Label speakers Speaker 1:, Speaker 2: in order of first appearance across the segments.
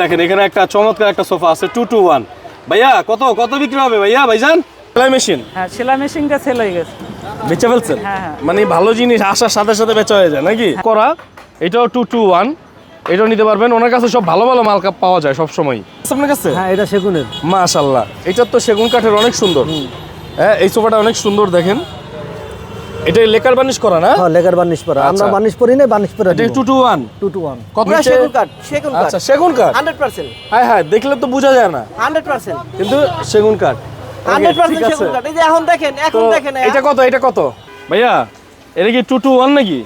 Speaker 1: দেখেন এখানে একটা চমৎকার একটা সোফা আছে টু টু ওয়ান ভাইয়া কত কত বিক্রি হবে ভাইয়া ভাইজান? সেলাই মেশিন?
Speaker 2: হ্যাঁ সেলাই মেশিনটা সেল হয়ে গেছে।
Speaker 1: বেচে ফেলছেন?
Speaker 2: হ্যাঁ, হ্যাঁ।
Speaker 1: মানে ভালো জিনিস আসার সাথে সাথে বেচা হয়ে যায় নাকি? করা এটাও টু টু ওয়ান এটাও নিতে পারবেন। ওনার কাছে সব ভালো ভালো মাল কাপ পাওয়া যায় সব সময় আপনার কাছে?
Speaker 3: হ্যাঁ এটা সেগুনের।
Speaker 1: মাশাল্লাহ। এটা তো সেগুন কাঠের অনেক সুন্দর। হ্যাঁ এই সোফাটা অনেক সুন্দর দেখেন। এটা লেকার বার্নিশ করা না?
Speaker 3: হ্যাঁ লেকার বার্নিশ পরা আমরা
Speaker 1: আচ্ছা।
Speaker 3: বার্নিশ পরি না বার্নিশ পরে
Speaker 1: এটা two two one
Speaker 3: two two one
Speaker 1: কত
Speaker 4: সেগুন কাঠ? সেগুন কাঠ।
Speaker 1: আচ্ছা সেগুন কাঠ?
Speaker 4: Hundred percent.
Speaker 1: হ্যাঁ হ্যাঁ দেখলে তো বোঝা যায় না।
Speaker 4: Hundred percent.
Speaker 1: কিন্তু সেগুন কাঠ।
Speaker 4: হান্ড্রেড
Speaker 1: Okay, ঠিক
Speaker 4: পার্সেন্ট
Speaker 1: আছে।
Speaker 4: সেগুন কাঠ। এই যে এখন দেখেন এখন দেখেন
Speaker 1: এটা কত এটা কত? ভাইয়া এটা কি টু টু ওয়ান নাকি?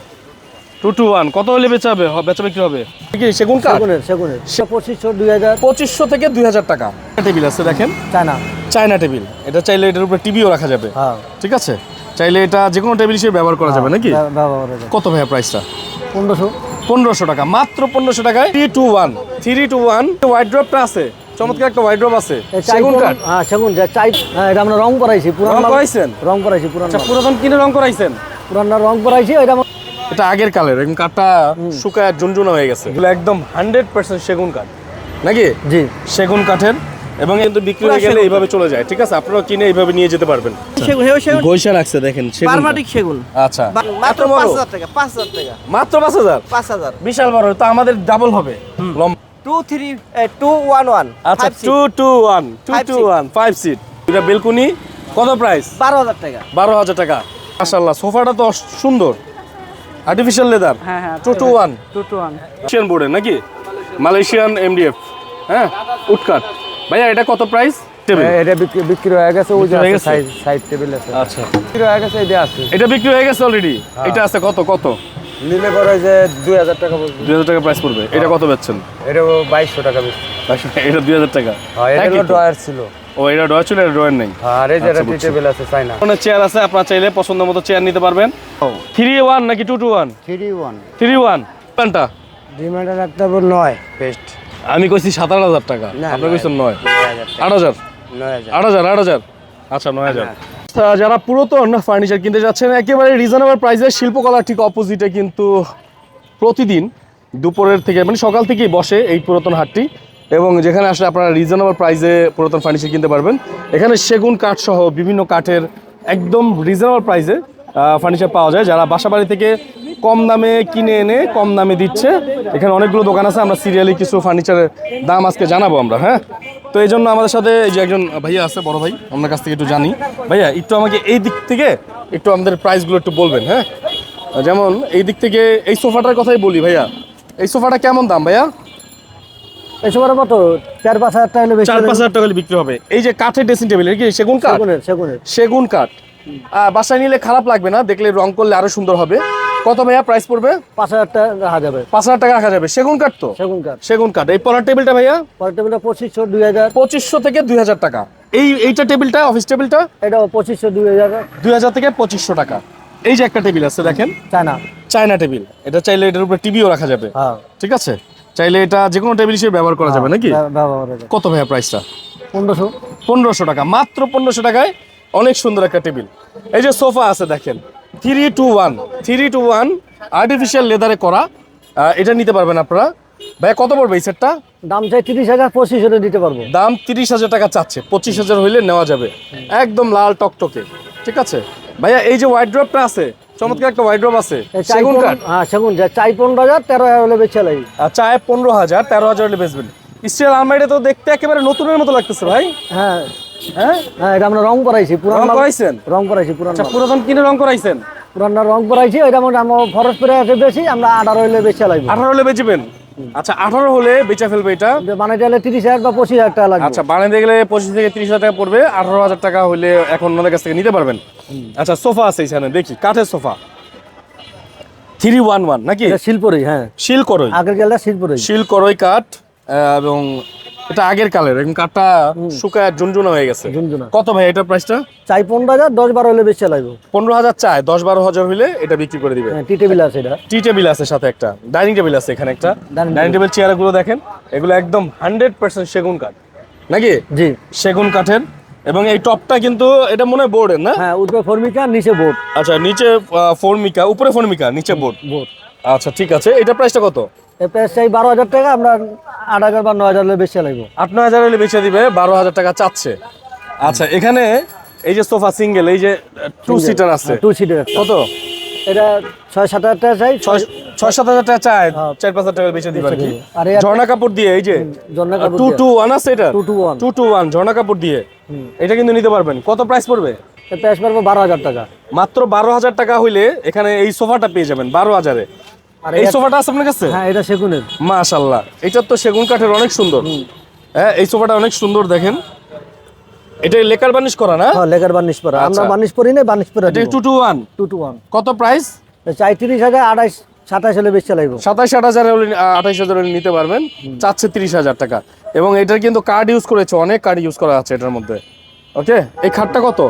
Speaker 1: টু টু ওয়ান কত হলে বেচা হবে? হ- বেচা বিক্রি হবে? কি সেগুন কাঠ?
Speaker 3: সেগুনের সেগুনের। পঁচিশশো দুই হাজার।
Speaker 1: পঁচিশশো থেকে দুই হাজার টাকা। টেবিল আছে দেখেন।
Speaker 3: চায়না।
Speaker 1: China table. এটা চাইলে এটার উপরে টিভিও রাখা যাবে।
Speaker 3: হ্যাঁ।
Speaker 1: ঠিক আছে? চাইলে এটা যে কোনো টেবিল হিসেবে ব্যবহার করা যাবে নাকি?
Speaker 3: করা যায়।
Speaker 1: কত ভাইয়া প্রাইসটা
Speaker 3: পনেরোশো।
Speaker 1: পনেরোশো টাকা। মাত্র পনেরোশো টাকায় three two one three two one white ড্রপটা আছে। চমৎকার একটা আছে। সেগুন কাঠ?
Speaker 3: হ্যাঁ সেগুন চাই হ্যাঁ এটা আমরা রং করাইছি পুরান
Speaker 1: করাইছেন?
Speaker 3: রং করাইছি পুরান
Speaker 1: আচ্ছা পুরাতন কিনে রং করাইছেন?
Speaker 3: পুরান রং করাইছি এটা
Speaker 1: এটা আগের কালের কাঠটা শুকায় ঝুনঝুনা হয়ে গেছে। এগুলো একদম হান্ড্রেড পার্সেন্ট সেগুন কাঠ। নাকি?
Speaker 3: জি।
Speaker 1: সেগুন কাঠের এবং কিন্তু বিক্রি হয়ে গেলে এইভাবে চলে যায়। ঠিক আছে আপনারা কিনে এইভাবে নিয়ে যেতে পারবেন। গৈসা রাখছে দেখেন
Speaker 4: পারমাটিক সেগুন।
Speaker 1: আচ্ছা।
Speaker 4: মাত্র
Speaker 1: এত বড়?
Speaker 4: পাঁচ হাজার টাকা পাঁচ হাজার টাকা।
Speaker 1: মাত্র পাঁচ হাজার?
Speaker 4: পাঁচ হাজার।
Speaker 1: বিশাল বড় তো আমাদের ডাবল হবে। লম্বা।
Speaker 4: Two three two one one
Speaker 1: আচ্ছা two two one two
Speaker 4: Five
Speaker 1: two
Speaker 4: seat.
Speaker 1: One five seat এটা বেলকুনি কত প্রাইস
Speaker 4: বারো হাজার টাকা।
Speaker 1: বারো হাজার টাকা। মাশাল্লাহ সোফাটা তো সুন্দর। আর্টিফিশিয়াল লেদার
Speaker 2: হ্যাঁ হ্যাঁ
Speaker 1: two two one
Speaker 2: two two one
Speaker 1: Malaysian বোর্ডের নাকি? মালয়েশিয়ান এমডিএফ হ্যাঁ উটকাট ভাইয়া এটা কত প্রাইস
Speaker 3: হ্যাঁ, এটা বিক্রি হয়ে গেছে ওই যে
Speaker 1: হয়ে?
Speaker 3: সাইড টেবিল আছে।
Speaker 1: আচ্ছা।
Speaker 3: বিক্রি হয়ে গেছে এটা আছে।
Speaker 1: এটা বিক্রি হয়ে গেছে অলরেডি এটা আছে কত? কত?
Speaker 3: নিলে পরে যে দুই হাজার টাকা বলব
Speaker 1: দুই হাজার টাকা প্রাইস পড়বে। এটা কত বেচছেন?
Speaker 3: এটা বাইশশো টাকা বেশি
Speaker 1: এটা দুই হাজার টাকা।
Speaker 3: হ্যাঁ এটা? ড্রয়ার ছিল।
Speaker 1: ও এটা ড্রয়ার ছিল এটা ড্রয়ার নেই?
Speaker 3: আর এই যে
Speaker 1: আচ্ছা,
Speaker 3: টি
Speaker 1: বুঝছি।
Speaker 3: টেবিল আছে চাইনা
Speaker 1: অনেক চেয়ার আছে আপনার চাইলে পছন্দ মতো চেয়ার নিতে পারবেন। থ্রি ওয়ান নাকি two two one
Speaker 3: three one
Speaker 1: three one প্যান্টটা?
Speaker 3: ডিমান্ডের একটা নয় বেস্ট
Speaker 1: আমি কইছি সাতাশ হাজার টাকা। আপনি কইছেন নয়। আট হাজার? আট হাজার আট হাজার? আচ্ছা নয় হাজার। তা যারা পুরাতন ফার্নিচার কিনতে যাচ্ছেন একেবারে রিজনেবল প্রাইসে শিল্পকলার ঠিক অপোজিটে কিন্তু প্রতিদিন দুপুরের থেকে মানে সকাল থেকেই বসে এই পুরাতন হাটটি। এবং যেখানে আসলে আপনারা রিজনেবল প্রাইসে পুরাতন ফার্নিচার কিনতে পারবেন। এখানে সেগুন কাঠ সহ বিভিন্ন কাঠের একদম রিজনেবল প্রাইসে ফার্নিচার পাওয়া যায়। যারা বাসা বাড়ি থেকে কম দামে কিনে এনে কম দামে দিচ্ছে। এখানে অনেকগুলো দোকান আছে আমরা সিরিয়ালি কিছু ফার্নিচারের দাম আজকে জানাব আমরা হ্যাঁ? তো এই জন্য আমাদের সাথে এই যে একজন ভাইয়া আছে বড় ভাই আপনার কাছ থেকে একটু জানি। ভাইয়া একটু আমাকে এই দিক থেকে একটু আমাদের প্রাইসগুলো একটু বলবেন হ্যাঁ? যেমন এই দিক থেকে এই সোফাটার কথাই বলি ভাইয়া। এই সোফাটা কেমন দাম ভাইয়া?
Speaker 3: এসব আর কত? চার পাঁচ হাজার টাকা হলে
Speaker 1: চার পাঁচ হাজার টাকা বিক্রি হবে। এই যে কাঠের ড্রেসিং টেবিল কি? সেগুন কাঠ?
Speaker 3: সেগুনের
Speaker 1: সেগুন কাঠ। বাসায় নিলে খারাপ লাগবে না দেখলে রং করলে আরও সুন্দর হবে। কত ভাইয়া প্রাইস পড়বে?
Speaker 3: পাঁচ হাজার টাকা রাখা যাবে।
Speaker 1: পাঁচ হাজার টাকা রাখা যাবে। সেগুন কাঠ তো?
Speaker 3: সেগুন কাঠ।
Speaker 1: সেগুন কাঠ। এই পলার টেবিলটা ভাইয়া?
Speaker 3: পরের টেবিলটা পঁচিশশো দুই হাজার।
Speaker 1: পঁচিশশো থেকে দুই হাজার টাকা। এই এইটা টেবিলটা অফিস টেবিলটা?
Speaker 3: এটা পঁচিশশো দুই হাজার।
Speaker 1: দুই হাজার থেকে পঁচিশশো টাকা। এই যে একটা টেবিল আছে দেখেন।
Speaker 3: চায়না।
Speaker 1: China table. এটা চাইলে এটার উপরে টিভিও রাখা যাবে।
Speaker 3: হ্যাঁ।
Speaker 1: ঠিক আছে? চাইলে এটা যে কোনো টেবিল হিসেবে ব্যবহার করা যাবে নাকি?
Speaker 3: করা যায়
Speaker 1: কত ভাইয়া প্রাইসটা
Speaker 3: পনেরোশো।
Speaker 1: পনেরোশো টাকা। মাত্র পনেরোশো টাকায় অনেক সুন্দর একটা টেবিল। এই যে সোফা আছে দেখেন। Three two one three two one artificial লেদারে করা। এটা নিতে পারবেন আপনারা। ভাইয়া কত পড়বে এই সেটটা
Speaker 3: দাম চাই তিরিশ হাজার পঁচিশ হাজার দিতে পারব।
Speaker 1: দাম তিরিশ হাজার টাকা চাচ্ছে। পঁচিশ হাজার হইলে নেওয়া যাবে। একদম লাল টকটকে। ঠিক আছে? ভাইয়া এই যে হোয়াইট ড্রপটা আছে চমৎকার একটা হোয়াইট ড্রপ আছে। সেগুন কাঠ?
Speaker 3: হ্যাঁ সেগুন চাই পনেরো হাজার তেরো হাজার হলে বেচে লাগি
Speaker 1: চায় পনেরো হাজার তেরো হাজার হলে বেচবেন। স্টিল আলমারিটা তো দেখতে একেবারে নতুনের মতো লাগতেছে ভাই।
Speaker 3: হ্যাঁ
Speaker 1: হ্যাঁ?
Speaker 3: হ্যাঁ এটা আমরা রং করাইছি পুরান
Speaker 1: রং
Speaker 3: মাল-
Speaker 1: করাইছেন?
Speaker 3: রং করাইছি পুরান
Speaker 1: আচ্ছা পুরাতন কিনে রং করাইছেন?
Speaker 3: পুরান রং করাইছি এটা মধ্যে আমার ফরস পেরে আছে বেশি আমরা আঠারো হলে বেচে লাগবে।
Speaker 1: আঠারো হলে বেচবেন আচ্ছা আঠারো হলে বেচা ফেলবে এটা?
Speaker 3: মানে গেলে তিরিশ হাজার বা পঁচিশ হাজার টাকা লাগবে।
Speaker 1: আচ্ছা বানাইতে গেলে পঁচিশ থেকে তিরিশ হাজার টাকা পড়বে আঠারো হাজার টাকা হলে এখন ওনাদের কাছ থেকে নিতে পারবেন। আচ্ছা সোফা আছে এখানে দেখি কাঠের সোফা। থ্রি ওয়ান ওয়ান নাকি?
Speaker 3: শিল্পরই হ্যাঁ।
Speaker 1: শিল করই
Speaker 3: আগের শিল্পরই
Speaker 1: কাঠ এবং এটা আগের কালের এবং কাঠটা শুকায় ঝুনঝুনা হয়ে গেছে। কত ভাই এটা প্রাইসটা
Speaker 3: চাই পনেরো হাজার দশ বারো হলে বেচে লাগবে।
Speaker 1: পনেরো হাজার চায় দশ বারো হাজার হলে এটা বিক্রি করে দিবে।
Speaker 3: হ্যাঁ টি টেবিল আছে এটা।
Speaker 1: টি টেবিল আছে সাথে একটা ডাইনিং টেবিল আছে এখানে একটা। ডাইনিং টেবিল চেয়ারগুলো দেখেন এগুলো একদম হান্ড্রেড পার্সেন্ট সেগুন কাঠ। নাকি?
Speaker 3: জি।
Speaker 1: সেগুন কাঠের। এবং এই টপটা কিন্তু এটা মনে হয় বোর্ডের না?
Speaker 3: হ্যাঁ উপরে ফর্মিকা নিচে বোর্ড
Speaker 1: আচ্ছা নিচে ফর্মিকা উপরে ফর্মিকা নিচে বোর্ড
Speaker 3: বোর্ড
Speaker 1: আচ্ছা ঠিক আছে। এটা প্রাইসটা কত?
Speaker 3: চাই বারো হাজার টাকা আমরা আট হাজার বা নয় হাজার বেশি লাগবো।
Speaker 1: আট নয় হাজার হলে বেচে দিবে বারো হাজার টাকা চাচ্ছে। আচ্ছা এখানে এই যে সোফা সিঙ্গেল এই যে টু সিটার আছে।
Speaker 3: টু সিটের
Speaker 1: কত?
Speaker 3: এটা ছয় সাত হাজার টাকা চাই।
Speaker 1: ছয় সাত হাজার টাকা চায়
Speaker 3: হ্যাঁ।
Speaker 1: চার পাঁচ হাজার টাকা বেচে দিবে আর কি।
Speaker 3: আর এই একটা-
Speaker 1: ঝর্ণা কাপড় দিয়ে এই যে?
Speaker 3: ঝর্ণা কাপড়
Speaker 1: টু টু ওয়ান আছে এটা?
Speaker 3: 221
Speaker 1: টু টু ওয়ান ঝর্ণা কাপড় দিয়ে। এটা কিন্তু নিতে পারবেন। কত প্রাইস পড়বে?
Speaker 3: প্রাইস পারব বারো হাজার টাকা।
Speaker 1: মাত্র বারো হাজার টাকা হইলে এখানে এই সোফাটা পেয়ে যাবেন বারো হাজারে। এই সোফাটা আছে আপনার কাছে?
Speaker 3: হ্যাঁ এটা সেগুনের।
Speaker 1: মাশাল্লাহ। এটা তো সেগুন কাঠের অনেক সুন্দর। হ্যাঁ এই সোফাটা অনেক সুন্দর দেখেন। এটা লেকার বানিশ করা না?
Speaker 3: হ্যাঁ লেকার বার্নিশ পরা আমরা
Speaker 1: আচ্ছা।
Speaker 3: বার্নিশ পরি না বার্নিশ পরে
Speaker 1: এটা two two one
Speaker 3: two two one
Speaker 1: কত প্রাইস
Speaker 3: চাই তিরিশ হাজার আঠাইশ সাতাইশ হলে বেশি লাগবো
Speaker 1: সাতাশ আট হাজার আঠাইশ হাজার হলে নিতে পারবেন। চাচ্ছে তিরিশ হাজার টাকা। এবং এটার কিন্তু কার্ড ইউজ করেছে অনেক কার্ড ইউজ করা আছে এটার মধ্যে। ওকে এই খাটটা কত?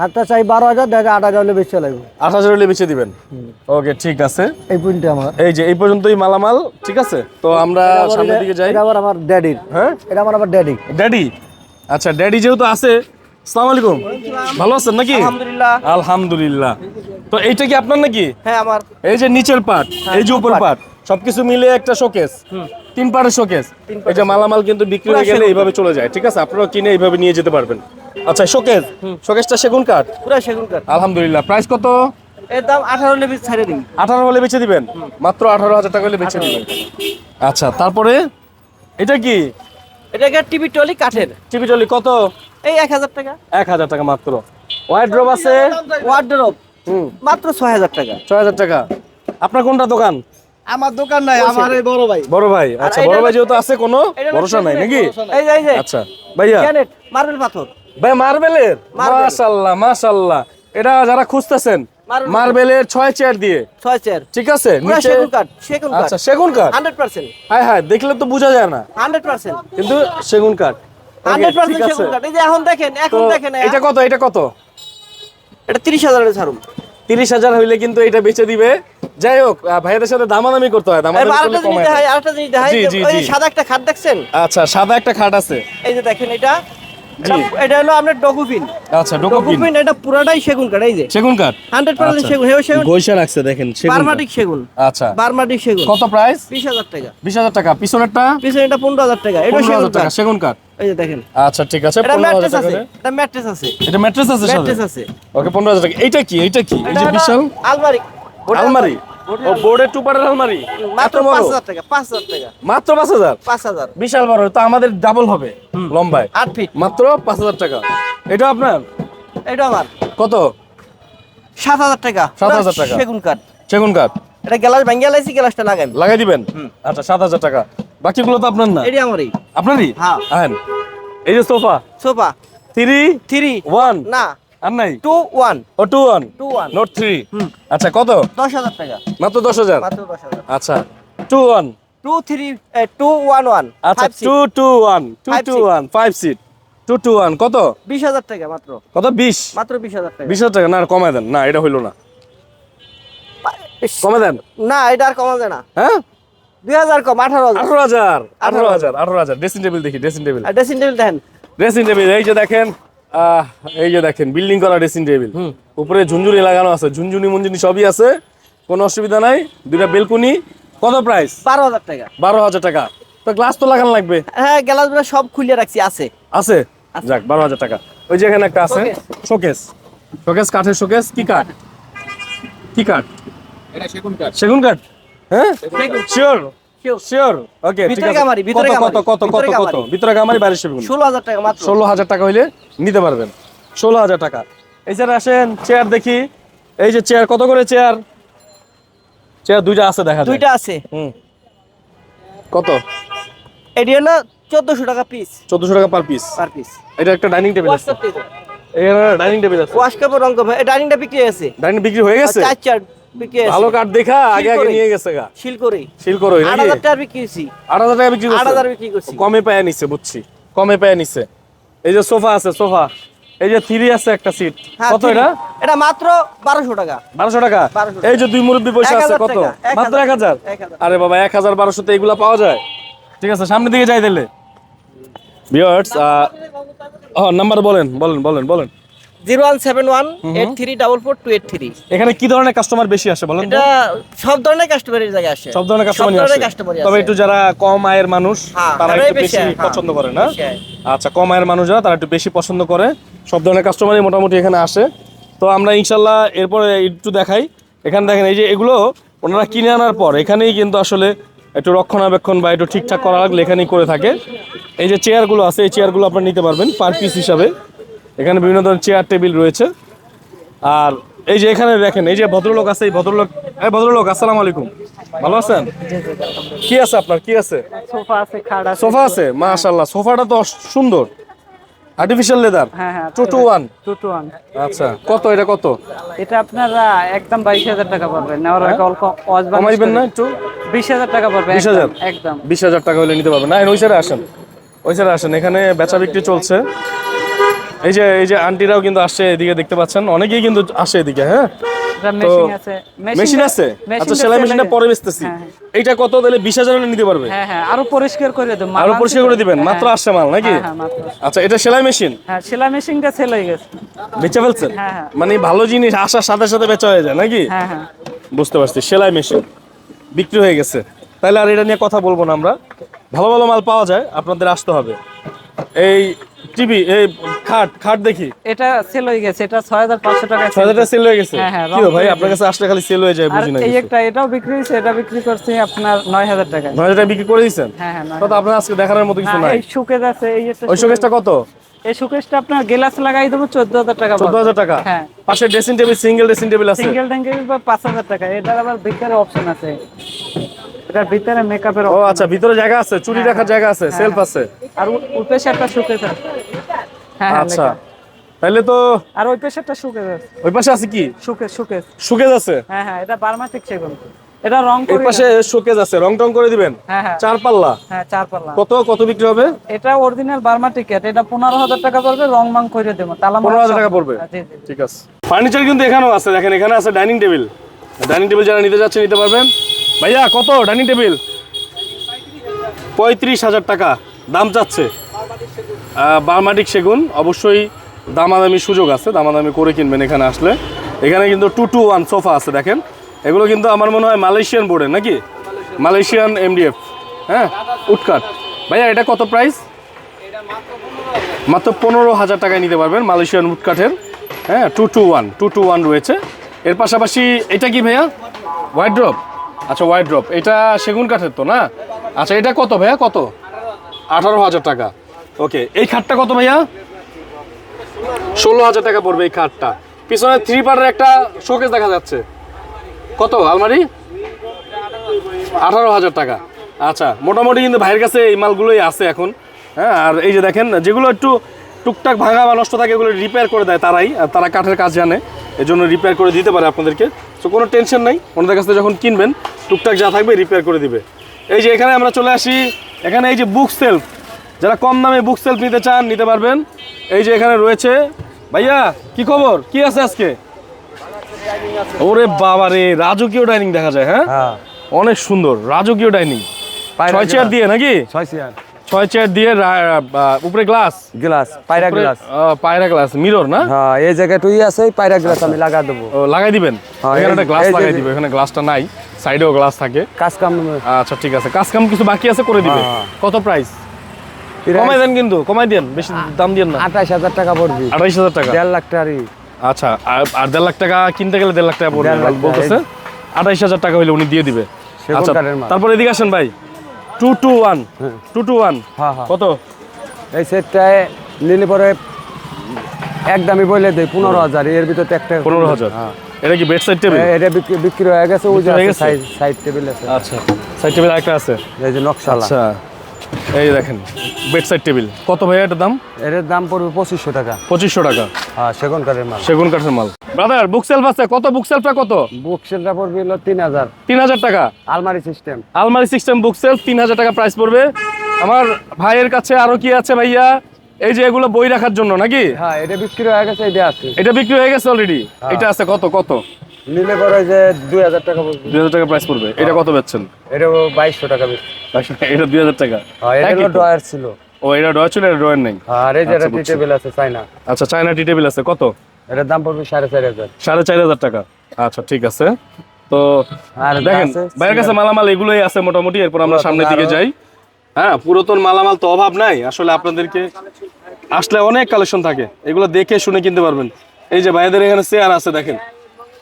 Speaker 3: হাতটা চাই বারো হাজার দেখা আট হাজার হলে বেশি লাগবে
Speaker 1: আট হাজার হলে বেচে দিবেন? ওকে ঠিক আছে।
Speaker 3: এই পয়েন্টে আমার।
Speaker 1: এই যে এই পর্যন্তই মালামাল ঠিক আছে? তো আমরা সামনের দিকে যাই।
Speaker 3: এটা আবার আমার ড্যাডির
Speaker 1: হ্যাঁ?
Speaker 3: এটা আমার আবার ড্যাডি
Speaker 1: ড্যাডি আচ্ছা ড্যাডি যেহেতু আছে সালাম আলাইকুম। ভালো আছেন নাকি?
Speaker 4: আলহামদুলিল্লাহ।
Speaker 1: আলহামদুলিল্লাহ। তো এইটা কি আপনার নাকি?
Speaker 4: হ্যাঁ আমার।
Speaker 1: এই যে নিচের পার্ট এই যে উপর পার্ট সবকিছু মিলে একটা শোকেস তিন পার্টের শোকেস এই যে মালামাল কিন্তু বিক্রি হয়ে গেলে এইভাবে চলে যায় ঠিক আছে? আপনারা কিনে এইভাবে নিয়ে যেতে পারবেন। আচ্ছা শোকেস শোকেসটা সেগুন কাঠ?
Speaker 4: পুরো সেগুন কাঠ।
Speaker 1: আলহামদুলিল্লাহ। প্রাইস কত?
Speaker 4: এর দাম আঠারো লেবি ছাড়ে দিন।
Speaker 1: আঠারো হলে বেচে দিবেন? মাত্র আঠারো হাজার টাকা হলে বেচে দিবেন। আচ্ছা তারপরে? এটা কি?
Speaker 4: এটাকে টিভি টলি কাঠের?
Speaker 1: টিভি টলি কত?
Speaker 4: এই এক হাজার টাকা।
Speaker 1: এক হাজার টাকা মাত্র। ওয়াইড্রোব আছে?
Speaker 4: ওয়ার্ডরোব
Speaker 1: হুম।
Speaker 4: মাত্র ছয় হাজার টাকা।
Speaker 1: ছয় হাজার টাকা। আপনার কোনটা দোকান?
Speaker 4: আমার দোকান নাই আমার এই বড় ভাই।
Speaker 1: বড় ভাই। আচ্ছা
Speaker 4: এটা
Speaker 1: বড় ভাই
Speaker 4: হলো-
Speaker 1: যেহেতু আছে কোনো ভরসা নাই নাকি?
Speaker 4: এই এই
Speaker 1: আচ্ছা ভাইয়া।
Speaker 4: মার্বেল পাথর।
Speaker 1: ভাই মার্বেলের?
Speaker 4: মার্বেল।
Speaker 1: মাশাআল্লাহ মাশাআল্লাহ এটা যারা খুঁজতেছেন মার্বেলের ছয় চেয়ার দিয়ে।
Speaker 4: ছয় চেয়ার
Speaker 1: ঠিক আছে?
Speaker 4: সেগুন কাঠ সেগুন কাঠ।
Speaker 1: আচ্ছা সেগুন কাঠ?
Speaker 4: Hundred percent.
Speaker 1: হায় হায় দেখলে তো বোঝা যায় না।
Speaker 4: Hundred percent.
Speaker 1: কিন্তু সেগুন কাঠ।
Speaker 4: হান্ড্রেড পার্সেন্ট সেগুন কাঠ। এই যে এখন দেখেন এখন দেখেন
Speaker 1: এটা কত? এটা কত?
Speaker 4: এটা তিরিশ হাজারের ছাড়ুন।
Speaker 1: তিরিশ হাজার হইলে কিন্তু এটা বেচে দিবে। যাই হোক ভাইয়াদের সাথে দামাদামি করতে হয় দামাদামি করলে
Speaker 4: আরেকটা জিনিস দেখাই আরেকটা জিনিস। সাদা একটা খাট দেখছেন?
Speaker 1: আচ্ছা সাদা একটা খাট আছে।
Speaker 4: এই যে দেখেন এটা। এটা- এটা হলো আপনার ডকুপিন
Speaker 1: আচ্ছা ডোকোপিন
Speaker 4: ডকুপিন এটা পুরাটাই সেগুন কাঠ এই যে।
Speaker 1: সেগুন কাঠ
Speaker 4: হান্ড্রেড পার্সেন্ট
Speaker 1: আচ্ছা।
Speaker 4: সেগুন হেও সেগুন।
Speaker 1: গৈসা রাখছে দেখেন সেগুন
Speaker 4: বারমাটিক সেগুন।
Speaker 1: আচ্ছা।
Speaker 4: বারমাটিক সেগুন।
Speaker 1: কত প্রাইস
Speaker 4: বিশ হাজার টাকা।
Speaker 1: বিশ হাজার টাকা। পিছনেরটা?
Speaker 4: পিছনে এটা পনেরো হাজার টাকা। এটা সেগুন কাঠ
Speaker 1: সেগুন কাঠ
Speaker 4: এই যে দেখেন।
Speaker 1: আচ্ছা ঠিক আছে
Speaker 4: ম্যাট্রেস
Speaker 1: টাকা
Speaker 4: আছে। এটা ম্যাট্রেস আছে।
Speaker 1: এটা ম্যাট্রেস আছে
Speaker 4: ম্যাট্রেস আছে।
Speaker 1: ওকে পনেরো হাজার টাকা। এইটা কি? এইটা কি এই যে বিশাল?
Speaker 4: আলমারি।
Speaker 1: আলমারি? ও বোর্ডের আলমারি?
Speaker 4: মাত্র টাকা পাঁচ হাজার টাকা।
Speaker 1: মাত্র পাঁচ হাজার?
Speaker 4: পাঁচ হাজার।
Speaker 1: বিশাল বড় তো আমাদের ডাবল হবে লম্বায়।
Speaker 4: আট ফিট
Speaker 1: মাত্র পাঁচ হাজার টাকা। এটা আপনার?
Speaker 4: এটা আমার।
Speaker 1: কত?
Speaker 4: সাত হাজার টাকা।
Speaker 1: 7,000 টাকা।
Speaker 4: সেগুন কাঠ।
Speaker 1: সেগুন কাঠ।
Speaker 4: এটা গ্লাস ভাঙ্গিয়া লাইছি গ্লাসটা লাগাই
Speaker 1: লাগাই দিবেন? আচ্ছা সাত হাজার টাকা। বাকিগুলো তো আপনার না?
Speaker 4: এটি আমারই।
Speaker 1: আপনারই?
Speaker 4: হ্যাঁ।
Speaker 1: এই যে sofa.
Speaker 4: Sofa.
Speaker 1: Three?
Speaker 4: Three.
Speaker 1: One?
Speaker 4: না।
Speaker 1: আর নাই?
Speaker 4: Two one
Speaker 1: O two one
Speaker 4: two one
Speaker 1: not three আচ্ছা কত?
Speaker 4: দশ হাজার টাকা।
Speaker 1: মাত্র দশ হাজার?
Speaker 4: মাত্র দশ হাজার।
Speaker 1: আচ্ছা two one
Speaker 4: two three two one one
Speaker 1: আচ্ছা two two one two two one five seat two two one কত?
Speaker 4: বিশ হাজার টাকা মাত্র।
Speaker 1: কত? বিশ।
Speaker 4: মাত্র বিশ হাজার টাকা।
Speaker 1: বিশ হাজার টাকা। না কমায় দেন। না এটা হইল না। কমে দেন।
Speaker 4: না এটা আর কমা যায় না।
Speaker 1: হ্যাঁ?
Speaker 4: দুই হাজার কম আঠারো হাজার।
Speaker 1: আঠারো হাজার। আঠারো হাজার। আঠারো হাজার। ড্রেসিং টেবিল দেখি ড্রেসিং টেবিল
Speaker 4: ড্রেসিং টেবিল দেখেন।
Speaker 1: ড্রেসিং টেবিল এই যে দেখেন। এই যে দেখেন বিল্ডিং করা ড্রেসিং টেবিল উপরে ঝুনঝুনি লাগানো আছে। ঝুনঝুনি মুনঝুনি সবই আছে। কোনো অসুবিধা নাই। দুইটা বেলকুনি। কত প্রাইস
Speaker 4: বারো হাজার টাকা।
Speaker 1: বারো হাজার টাকা। তো গ্লাস তো লাগানো লাগবে?
Speaker 4: হ্যাঁ গ্লাসগুলো সব খুলে রাখছি আছে।
Speaker 1: আছে? যাক বারো হাজার টাকা। ওই যে এখানে একটা আছে। শোকেস শোকেস কাঠের শোকেস কি কাঠ? কি কাঠ? সেগুন কাঠ। হ্যাঁ? শিওর শিওর ওকে
Speaker 4: ভিতরে গামারি, ভিতরে
Speaker 1: কত কত কত কত
Speaker 4: ভিতরে গামারি।
Speaker 1: বাইরে সেগুন
Speaker 4: ষোলো টাকা মাত্র।
Speaker 1: ষোলো হাজার টাকা হইলে নিতে পারবেন। ষোলো হাজার টাকা। এই যে আসেন চেয়ার দেখি। এই যে চেয়ার কত করে চেয়ার চেয়ার দুইটা আছে দেখা যায়।
Speaker 4: দুইটা আছে।
Speaker 1: হুম। কত?
Speaker 4: এটি হলো চোদ্দশো টাকা পিস
Speaker 1: চোদ্দশো টাকা পার পিস
Speaker 4: পার পিস
Speaker 1: এটা একটা ডাইনিং টেবিল আছে। ডাইনিং টেবিল আছে।
Speaker 4: ওয়াশ কাপড় রঙ কাপড় ডাইনিংটা বিক্রি হয়েছে
Speaker 1: ডাইনিং বিক্রি হয়ে গেছে?
Speaker 4: চার চার
Speaker 1: ভালো কাঠ দেখা আগে আগে নিয়ে গেছে গা।
Speaker 4: শিল করে।
Speaker 1: শিল করো
Speaker 4: আট হাজার টাকা বিক্রি
Speaker 1: বিক্রি
Speaker 4: বিক্রি করছি।
Speaker 1: কমে পায় নিচ্ছে বুঝছি। কমে পায় এই যে সোফা আছে সোফা। এই যে থ্রি আছে একটা সিট
Speaker 4: হ্যাঁ,
Speaker 1: কত এটা?
Speaker 4: এটা মাত্র টাকা।
Speaker 1: এই যে দুই মুরব্বী পয়সা আছে কত? মাত্র
Speaker 4: হাজার,
Speaker 1: এক হাজার?
Speaker 4: এক হাজার।
Speaker 1: আরে বাবা এগুলা পাওয়া যায়? ঠিক আছে সামনের দিকে যাই দিলে ও নাম্বার বলেন বলেন বলেন বলেন।
Speaker 4: Zero one seven one eight three double four two eight three.
Speaker 1: এখানে কি ধরনের কাস্টমার বেশি আসে বলেন
Speaker 4: এটা সব ধরনের কাস্টমারের জায়গায় আসে।
Speaker 1: সব ধরনের কাস্টমার আসে। তবে একটু যারা কম আয়ের মানুষ
Speaker 4: হ্যাঁ,
Speaker 1: তারা একটু
Speaker 4: বেশি।
Speaker 1: পছন্দ করে না? আচ্ছা কম আয়ের মানুষ যারা তারা একটু বেশি পছন্দ করে। সব ধরনের কাস্টমারই মোটামুটি এখানে আসে। তো আমরা ইনশাল্লাহ এরপরে একটু দেখাই। এখানে দেখেন এই যে এগুলো ওনারা কিনে আনার পর এখানেই কিন্তু আসলে একটু রক্ষণাবেক্ষণ বা একটু ঠিকঠাক করা লাগলে এখানেই করে থাকে। এই যে চেয়ারগুলো আছে এই চেয়ারগুলো আপনারা নিতে পারবেন পার পিস হিসাবে। এখানে বিভিন্ন ধরনের চেয়ার টেবিল রয়েছে। আর এই যে এখানে দেখেন এই যে ভদ্রলোক আছে এই ভদ্রলোক এই ভদ্রলোক আসসালাম আলাইকুম। ভালো আছেন? কি আছে আপনার? কি আছে?
Speaker 2: সোফা আছে খাট আছে।
Speaker 1: সোফা আছে? মাশাআল্লাহ সোফাটা তো সুন্দর। আর্টিফিশিয়াল লেদার
Speaker 2: হ্যাঁ হ্যাঁ
Speaker 1: two two one
Speaker 2: two two one
Speaker 1: আচ্ছা কত এটা কত?
Speaker 2: এটা আপনারা একদম বাইশ হাজার টাকা পড়বে। নেওয়ার আগে অল্প ওয়াজ
Speaker 1: কমাইবেন না একটু?
Speaker 2: বিশ হাজার টাকা পড়বে
Speaker 1: 20,000?
Speaker 2: একদম, একদম।
Speaker 1: বিশ হাজার টাকা হলে নিতে পারবেন। না ওই সাইডে আসেন। ওই সাইডে আসেন। এখানে বেচা বিক্রি চলছে। এই যে এই যে আন্টিরাও কিন্তু আসছে এদিকে দেখতে পাচ্ছেন? অনেকেই কিন্তু আসে এদিকে হ্যাঁ?
Speaker 2: মেশিন আছে।
Speaker 1: আচ্ছা সেলাই মেশিনটা পরে বেচতেছি।
Speaker 2: হ্যাঁ,
Speaker 1: এইটা কত তাহলে বিশ হাজার নিতে পারবে?
Speaker 2: হ্যাঁ হ্যাঁ আরও পরিষ্কার করে দেবো।
Speaker 1: আরও পরিষ্কার করে দিবেন? মাত্র আসছে মাল নাকি?
Speaker 2: হ্যাঁ হ্যাঁ
Speaker 1: আচ্ছা এটা সেলাই মেশিন
Speaker 2: হ্যাঁ সেলাই মেশিনটা সেল হয়ে গেছে।
Speaker 1: বেচে ফেলছেন?
Speaker 2: হ্যাঁ, হ্যাঁ।
Speaker 1: মানে ভালো জিনিস আসার সাথে সাথে বেচা হয়ে যায় নাকি?
Speaker 2: হ্যাঁ হ্যাঁ।
Speaker 1: বুঝতে পারছি সেলাই মেশিন বিক্রি হয়ে গেছে। তাহলে আর এটা নিয়ে কথা বলব না আমরা। ভালো ভালো মাল পাওয়া যায় আপনাদের আসতে হবে। এই টিভি এই খাট খাট দেখি।
Speaker 2: এটা সেল হয়ে গেছে এটা ছয় হাজার পাঁচশো টাকা
Speaker 1: ছয় হাজার সেল হয়ে গেছে?
Speaker 2: হ্যাঁ, হ্যাঁ,
Speaker 1: কি ভাই আপনার কাছে আসলে খালি সেল হয়ে যায়
Speaker 2: আর এই একটা এটাও বিক্রি হয়েছে এটা বিক্রি করছি আপনার নয় হাজার টাকায়।
Speaker 1: নয় হাজার টাকা বিক্রি করে দিয়েছেন?
Speaker 2: হ্যাঁ হ্যাঁ
Speaker 1: তো আপনার আজকে দেখার মতো কিছু
Speaker 2: হ্যাঁ,
Speaker 1: নাই।
Speaker 2: এই শোকেস আছে এই একটা
Speaker 1: ওই শোকেসটা কত?
Speaker 2: এই শোকেসটা আপনার গ্লাস লাগাই দেবো চোদ্দ হাজার টাকা
Speaker 1: চোদ্দ হাজার টাকা?
Speaker 2: হ্যাঁ।
Speaker 1: পাশে dressing table single dressing table আছে?
Speaker 2: সিঙ্গেল ট্যাঙ্কের বা পাঁচ হাজার টাকা। এটার আবার ভিতরে অপশন আছে। এটার ভিতরে মেকআপের
Speaker 1: ও আচ্ছা ভিতরে জায়গা আছে চুরি রাখার জায়গা আছে সেলফ আছে।
Speaker 2: আর ওই পেশে একটা শোকেস আছে। হ্যাঁ হ্যাঁ,
Speaker 1: আচ্ছা। তাহলে তো
Speaker 2: আর ওই পেশে একটা শোকেস আছে।
Speaker 1: ওই পাশে আছে কি?
Speaker 2: শোকেস শোকেস
Speaker 1: সুকেজ আছে?
Speaker 2: হ্যাঁ হ্যাঁ এটা বার্মাটিক সেগুন এটা রং
Speaker 1: এই
Speaker 2: করি
Speaker 1: পাশে শোকেজ আছে রং টং করে দিবেন?
Speaker 2: হ্যাঁ হ্যাঁ।
Speaker 1: চার পাল্লা?
Speaker 2: হ্যাঁ চার পাল্লা।
Speaker 1: কত কত বিক্রি হবে?
Speaker 2: এটা অরিজিনাল বার্মা টিকেট এটা পনেরো হাজার টাকা পড়বে রং মাং করে দেবো। তালা
Speaker 1: পনেরো হাজার টাকা পড়বে?
Speaker 2: হ্যাঁ।
Speaker 1: ঠিক আছে। ফার্নিচার কিন্তু এখানেও আছে দেখেন এখানে আছে ডাইনিং টেবিল ডাইনিং টেবিল যারা নিতে যাচ্ছে নিতে পারবেন। ভাইয়া কত ডাইনিং টেবিল পঁয়ত্রিশ হাজার টাকা দাম চাচ্ছে। বার্মাটিক সেগুন অবশ্যই দামাদামি সুযোগ আছে দামাদামি করে কিনবেন এখানে আসলে। এখানে কিন্তু টু টু ওয়ান সোফা আছে দেখেন। এগুলো কিন্তু আমার মনে হয় মালয়েশিয়ান বোর্ডের, নাকি? মালয়েশিয়ান এমডিএফ হ্যাঁ? উটকাট। ভাইয়া, এটা কত প্রাইস মাত্র পনেরো হাজার টাকায় নিতে পারবেন মালয়েশিয়ান উডকাঠের হ্যাঁ two two one two two one রয়েছে। এর পাশাপাশি এটা কি ভাইয়া? হোয়াইট ড্রপ আচ্ছা হোয়াইট ড্রপ এটা সেগুন কাঠের তো, না? আচ্ছা এটা কত ভাইয়া? কত? আঠারো হাজার টাকা। ওকে, এই খাটটা কত ভাইয়া? ষোলো হাজার টাকা পড়বে এই খাটটা। পিছনে থ্রি পার্টের একটা শোকেস দেখা যাচ্ছে। কত আলমারি? আঠারো হাজার টাকা। আচ্ছা মোটামুটি কিন্তু ভাইয়ের কাছে এই মালগুলোই আছে এখন। হ্যাঁ আর এই যে দেখেন, যেগুলো একটু টুকটাক ভাঙা বা নষ্ট থাকে, এগুলো রিপেয়ার করে দেয় তারাই, আর তারা কাঠের কাজ জানে এই জন্য রিপেয়ার করে দিতে পারে আপনাদেরকে। তো কোনো টেনশন নাই, ওনাদের কাছ যখন কিনবেন, টুকটাক যা থাকবে রিপেয়ার করে দিবে। এই যে এখানে আমরা চলে আসি, এখানে এই যে বুক সেলফ যারা কম দামে বুক সেলফ নিতে চান, নিতে পারবেন। এই যে এখানে রয়েছে। ভাইয়া, কি খবর? কি আছে আজকে? ওরে বাবা রে রাজকীয় ডাইনিং দেখা যায় হ্যাঁ?
Speaker 3: হ্যাঁ।
Speaker 1: অনেক সুন্দর রাজকীয় ডাইনিং ছয় চেয়ার। দিয়ে নাকি?
Speaker 3: ছয় চেয়ার
Speaker 1: ছয় চেয়ার দিয়ে উপরে গ্লাস
Speaker 3: গ্লাস পায়রা গ্লাস
Speaker 1: পায়রা গ্লাস মিরর না?
Speaker 3: হ্যাঁ এই জায়গাটুই আছে পায়রা গ্লাস আমি লাগা দেবো।
Speaker 1: লাগাই দিবেন?
Speaker 3: হ্যাঁ,
Speaker 1: এখানে একটা গ্লাস লাগাই দিবে এখানে গ্লাসটা নাই সাইডেও গ্লাস থাকে।
Speaker 3: কাজ কাম
Speaker 1: আচ্ছা ঠিক আছে কাজ কাম কিছু বাকি আছে করে দিবে।
Speaker 3: হ্যাঁ।
Speaker 1: কত প্রাইস কমাই দেন কিন্তু কমাই দেন বেশি দাম দিন না।
Speaker 3: আঠাশ হাজার টাকা পড়বি।
Speaker 1: আড়াইশ হাজার টাকা।
Speaker 3: দেড় লাখ টাকারই।
Speaker 1: আচ্ছা আর- দেড় লাখ টাকা কিনতে গেলে দেড় লাখ টাকা পড়বে বলতেছে। আড়াইশ হাজার টাকা হইলে উনি দিয়ে দিবে। আচ্ছা তারপর এদিকে আসেন ভাই। Two two one two two one কত?
Speaker 3: এই সেটটায় নিলে পরে একদমই বলে দেয় পনেরো হাজার। এর ভিতরে তো একটা
Speaker 1: পনেরো হাজার।
Speaker 3: হ্যাঁ।
Speaker 1: এটা কি বেড সাইড টেবিল
Speaker 3: এটা বিক্রি হয়ে গেছে ওই যে সাইড টেবিল আছে
Speaker 1: আচ্ছা সাইড টেবিল একটা আছে।
Speaker 3: এই যে নকশালা।
Speaker 1: আচ্ছা। এই দেখেন বেড সাইড টেবিল কত ভাইয়া এটার দাম?
Speaker 3: এর দাম পড়বে পঁচিশশো টাকা।
Speaker 1: পঁচিশশো টাকা।
Speaker 3: হ্যাঁ সেগুন কাঠের মাল।
Speaker 1: সেগুন কাঠের মাল। ব্রাদার বুক সেলফ আছে। কত? বুক সেলফটা কত?
Speaker 3: বুক সেলটা পড়বে হলো তিন হাজার।
Speaker 1: তিন হাজার টাকা।
Speaker 3: আলমারি সিস্টেম
Speaker 1: আলমারি সিস্টেম বুক সেলফ তিন হাজার টাকা প্রাইস পড়বে। আমার ভাইয়ের কাছে আরও কি আছে ভাইয়া? এই যে এগুলো বই রাখার জন্য নাকি?
Speaker 3: হ্যাঁ এটা বিক্রি হয়ে গেছে এটা আছে।
Speaker 1: এটা বিক্রি হয়ে গেছে অলরেডি এটা আছে কত? কত?
Speaker 3: নিলে পরে যে দুই হাজার টাকা পড়বে।
Speaker 1: দুই হাজার টাকা প্রাইস পড়বে। এটা কত বেচছেন?
Speaker 3: এটা বাইশশো টাকা বিক্রি
Speaker 1: এটা দুই হাজার টাকা?
Speaker 3: হ্যাঁ এটা ছিল।
Speaker 1: ও এটা ছিল এটা নেই?
Speaker 3: আর এই যে
Speaker 1: আচ্ছা,
Speaker 3: একটা টি টেবিল আছে চাইনা
Speaker 1: আচ্ছা টি টেবিল আছে কত?
Speaker 3: এটার দাম পড়বে সাড়ে চার হাজার।
Speaker 1: সাড়ে চার হাজার টাকা। আচ্ছা ঠিক আছে। তো
Speaker 3: আর
Speaker 1: দেখেন ভাইয়ের কাছে মালামাল এগুলোই আছে মোটামুটি এরপর আমরা সামনের দিকে যাই। হ্যাঁ পুরাতন মালামাল তো অভাব নাই। আসলে আপনাদেরকে আসলে অনেক কালেকশন থাকে। এগুলো দেখে শুনে কিনতে পারবেন। এই যে ভাইদের এখানে চেয়ার আছে দেখেন।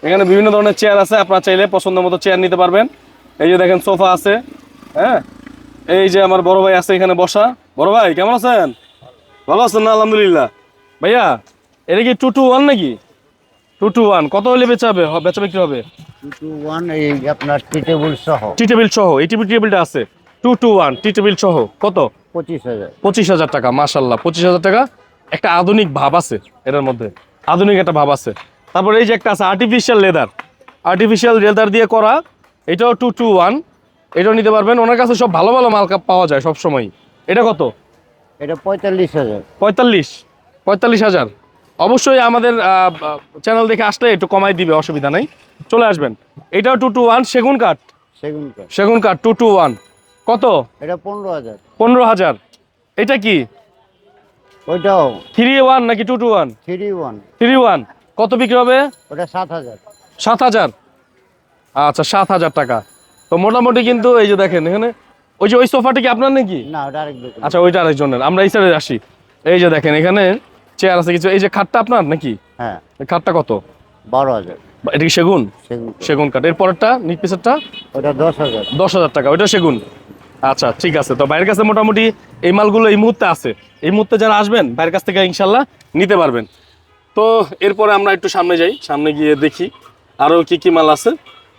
Speaker 1: এখানে বিভিন্ন ধরনের চেয়ার আছে আপনারা চাইলে পছন্দ মতো চেয়ার নিতে পারবেন। এই যে দেখেন সোফা আছে হ্যাঁ? এই যে আমার বড় ভাই আছে এখানে বসা। বড় ভাই কেমন আছেন? ভালো আছেন না আলহামদুলিল্লাহ। ভাইয়া এটা কি টু টু ওয়ান নাকি? টু টু ওয়ান কত হলে বেচা হবে হ- বেচা বিক্রি হবে?
Speaker 5: ওয়ান এই আপনার টি টেবিল সহ।
Speaker 1: টি টেবিল সহ এই টিভি টেবিলটা আছে। Two two one T table সহ কত?
Speaker 5: পঁচিশ হাজার।
Speaker 1: পঁচিশ হাজার টাকা মাসাল্লাহ পঁচিশ হাজার টাকা। একটা আধুনিক ভাব আছে এটার মধ্যে। আধুনিক একটা ভাব আছে। তারপর এই যে একটা আছে আর্টিফিশিয়াল লেদার আর্টিফিশিয়াল লেদার দিয়ে করা এটাও টু টু ওয়ান এটাও নিতে পারবেন। ওনার কাছে সব ভালো ভালো মাল পাওয়া যায় সব সময় এটা কত?
Speaker 5: এটা পঁয়তাল্লিশ হাজার।
Speaker 1: পঁয়তাল্লিশ। পঁয়তাল্লিশ হাজার। অবশ্যই আমাদের চ্যানেল দেখে আসলে একটু কমাই দিবে অসুবিধা নেই। চলে আসবেন। এটাও টু টু ওয়ান সেগুন কাঠ?
Speaker 5: সেগুন কাঠ।
Speaker 1: সেগুন কাঠ টু টু ওয়ান কত?
Speaker 5: এটা পনেরো হাজার।
Speaker 1: পনেরো হাজার। এটা কি?
Speaker 5: ওইটাও।
Speaker 1: থ্রি ওয়ান নাকি two two one
Speaker 5: three one
Speaker 1: three one কত বিক্রি হবে?
Speaker 5: ওটা সাত হাজার।
Speaker 1: সাত হাজার? আচ্ছা সাত হাজার টাকা। তো মোটামুটি কিন্তু এই যে দেখেন এখানে ওই যে ওই সোফাটা কি আপনার নাকি?
Speaker 5: না ওটা আরেক দোকান
Speaker 1: আচ্ছা ওইটা আরেকজনের। আমরা এই সাইডে আসি। এই যে দেখেন এখানে চেয়ার আছে কিছু এই যে খাটটা আপনার নাকি?
Speaker 5: হ্যাঁ।
Speaker 1: খাটটা কত?
Speaker 5: বারো হাজার।
Speaker 1: এটা কি সেগুন?
Speaker 5: সেগুন কাঠ।
Speaker 1: কাঠ নিক পিসেরটা
Speaker 5: ওটা দশ হাজার।
Speaker 1: দশ হাজার টাকা ওইটা সেগুন। আচ্ছা ঠিক আছে। তো বাইরের কাছে মোটামুটি এই মালগুলো এই মুহূর্তে আছে। এই মুহূর্তে যারা আসবেন বাইরের কাছ থেকে ইনশাল্লাহ নিতে পারবেন। তো এরপরে আমরা একটু সামনে যাই, সামনে গিয়ে দেখি আরও কি কি মাল আছে।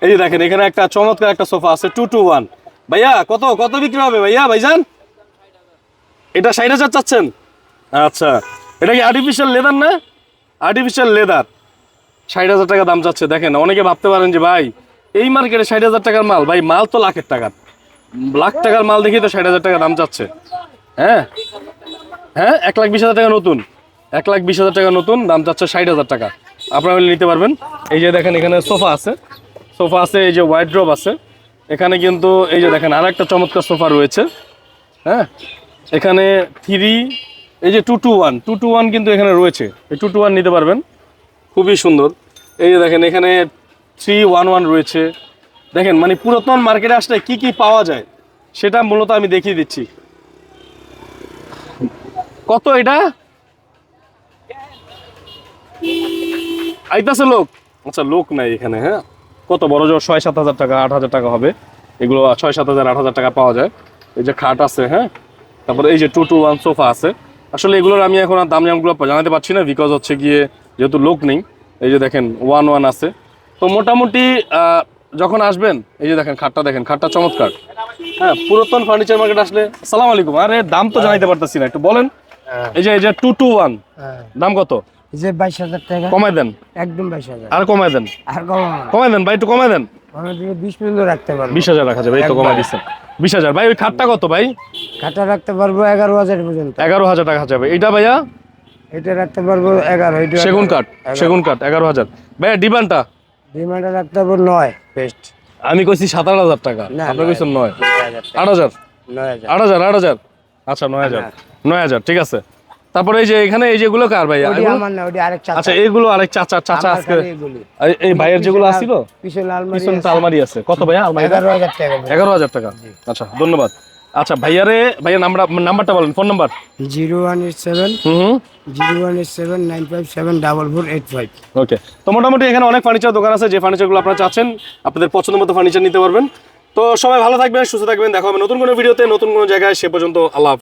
Speaker 1: এই দেখেন, এখানে একটা চমৎকার একটা সোফা আছে টু টু ওয়ান ভাইয়া, কত কত বিক্রি হবে ভাইয়া, ভাইজান? এটা ষাট হাজার চাচ্ছেন? আচ্ছা এটা কি আর্টিফিশিয়াল লেদার না? আর্টিফিশিয়াল লেদার ষাট হাজার টাকা দাম চাচ্ছে, দেখেন, অনেকে ভাবতে পারেন যে, ভাই, এই মার্কেটে ষাট হাজার টাকার মাল, ভাই, মাল তো লাখের টাকার লাখ টাকার মাল দেখি তো ষাট হাজার টাকা দাম চাচ্ছে। হ্যাঁ? হ্যাঁ? এক লাখ বিশ হাজার টাকা নতুন। এক লাখ বিশ হাজার টাকা নতুন, দাম চাচ্ছে ষাট হাজার টাকা। আপনারা নিতে পারবেন। এই যে দেখেন, এখানে সোফা আছে। সোফা আছে, এই যে ওয়াইড্রোব আছে। এখানে কিন্তু, এই যে দেখেন আর একটা চমৎকার সোফা রয়েছে। হ্যাঁ? এখানে থ্রি এই যে two two one two two one কিন্তু এখানে রয়েছে। এই টু টু ওয়ান নিতে পারবেন। খুবই সুন্দর। এই যে দেখেন, এখানে থ্রি ওয়ান ওয়ান রয়েছে। দেখেন মানে পুরাতন মার্কেটে আসলে কি কি পাওয়া যায়, সেটা মূলত আমি দেখিয়ে দিচ্ছি। কত এটা? আইতাছে লোক। আচ্ছা লোক নাই এখানে হ্যাঁ? কত বড় জোর? ছয় সাত হাজার টাকা আট হাজার টাকা হবে। এগুলো ছয় সাত হাজার আট হাজার টাকা পাওয়া যায়। এই যে খাট আছে হ্যাঁ? তারপরে এই যে টু টু ওয়ান সোফা আছে। আসলে এগুলোর আমি এখন আর দাম জামগুলো জানাতে পারছি না বিকজ হচ্ছে গিয়ে যেহেতু লোক নেই এই যে দেখেন ওয়ান ওয়ান আছে। তো মোটামুটি আহ, যখন আসবেন এই যে দেখেন খাটটা দেখেন খাটটা চমৎকার। হ্যাঁ পুরাতন ফার্নিচার মার্কেট আসলে সালাম আলাইকুম। আরে দাম তো জানাইতে পারতেছি না একটু বলেন। এই যে এই যে টু টু ওয়ান দাম কত?
Speaker 6: যে বাইশ হাজার টাকা।
Speaker 1: কমাই দেন।
Speaker 6: একদম বাইশ হাজার।
Speaker 1: আর কমাই দেন।
Speaker 6: আর কম
Speaker 1: কমাই দেন ভাই একটু কমাই দেন।
Speaker 6: বিশ পর্যন্ত রাখতে পারব
Speaker 1: বিশ হাজার রাখা যাবে এই তো কমাই দিচ্ছেন। বিশ হাজার ভাই ওই খাটটা কত ভাই?
Speaker 6: খাতা রাখতে পারব এগারো হাজার পর্যন্ত।
Speaker 1: এগারো হাজার টাকা যাবে। এটা ভাইয়া?
Speaker 6: এটা রাখতে পারব এগারো
Speaker 1: সেগুন কাঠ সেগুন কাঠ এগারো হাজার। ভাইয়া ডিমান্ডটা?
Speaker 6: ডিমান্ডে রাখতে পারব নয় বেস্ট
Speaker 1: আমি কইছি সাতাশ হাজার টাকা আপনি
Speaker 6: নয়।
Speaker 1: কইছেন নয়। আট হাজার? আট হাজার আট হাজার। আচ্ছা নয় হাজার। নয় হাজার ঠিক আছে। তারপরে এই যে এখানে এই যেগুলো কার ভাই?
Speaker 6: আমার না ওটি আরেক চাচা।
Speaker 1: আচ্ছা এইগুলো আরেক চাচা চাচা আজকে এই- এই ভাইয়ের যেগুলো আসছিল?
Speaker 6: পিছনে আলমারি
Speaker 1: পিছনে। আলমারি আছে। কত ভাইয়া? আলমারি
Speaker 6: এগারো হাজার টাকা ভাই।
Speaker 1: এগারো হাজার টাকা। আচ্ছা ধন্যবাদ। আচ্ছা ভাইয়ারে ভাইয়া নাম্বার নাম্বারটা বলেন phone number.
Speaker 6: Zero one eight seven zero one eight seven nine five seven double four eight five.
Speaker 1: Okay. তো মোটামুটি এখানে অনেক ফার্নিচার দোকান আছে যে ফার্নিচারগুলো আপনারা চাচ্ছেন আপনাদের পছন্দ মতো ফার্নিচার নিতে পারবেন। তো সবাই ভালো থাকবেন সুস্থ থাকবেন। দেখা হবে নতুন কোনো ভিডিওতে নতুন কোনো জায়গায় সে পর্যন্ত আল্লাহ।